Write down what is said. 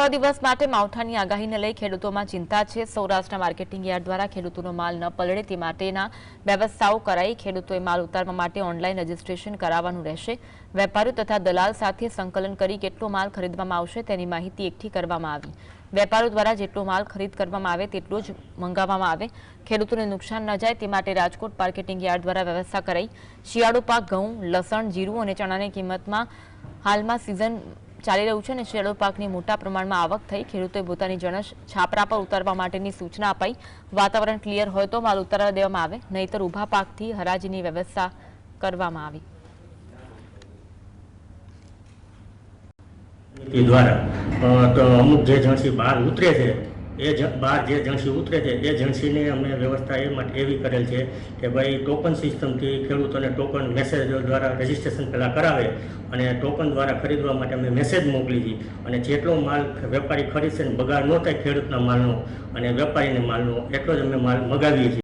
છ દિવસ માટે માવઠાની આગાહીને લઈ ખેડૂતોમાં ચિંતા છે. સૌરાષ્ટ્રના માર્કેટિંગ યાર્ડ દ્વારા ખેડૂતોનો માલ ન પલળે તે માટેના વ્યવસ્થાઓ કરાઈ. ખેડૂતોએ માલ ઉતારવા માટે ઓનલાઈન રજીસ્ટ્રેશન કરાવવાનું રહેશે. વેપારીઓ તથા દલાલ સાથે સંકલન કરી કેટલો માલ ખરીદવામાં આવશે તેની માહિતી એકઠી કરવામાં આવી. વેપારીઓ દ્વારા જેટલો માલ ખરીદ કરવામાં આવે તેટલો જ મંગાવવામાં આવે. ખેડૂતોને નુકસાન ન જાય તે માટે રાજકોટ માર્કેટિંગ યાર્ડ દ્વારા વ્યવસ્થા કરાઈ. શિયાળુ પાક, ઘઉં, લસણ, જીરું અને ચણાની કિંમતમાં હાલમાં સિઝન ચાલી રહ્યું છે અને શિયાળુ પાકની મોટા પ્રમાણમાં આવક થઈ. ખેડૂતોએ પોતાની જણસ છાપરા પર ઉતારવા માટેની સૂચના અપાઈ. વાતાવરણ ક્લિયર હોય તો માલ ઉતારવા દેવામાં આવે, નહીતર ઊભા પાકથી હરાજીની વ્યવસ્થા કરવામાં આવી. દ્વારા અમુક જે જણસી બહાર ઉતરે છે એ બહાર જે જણસી ઉતરે છે, એ જણસીની અમે વ્યવસ્થા એ માટે એવી કરેલ છે કે ભાઈ ટોકન સિસ્ટમથી ખેડૂતોને ટોકન મેસેજ દ્વારા રજીસ્ટ્રેશન પહેલાં કરાવે અને ટોકન દ્વારા ખરીદવા માટે અમે મેસેજ મોકલી છીએ અને જેટલો માલ વેપારી ખરીદશે ને બગાડ ન થાય ખેડૂતના માલનો અને વેપારીને માલનો, એટલો જ અમે માલ મગાવીએ છીએ.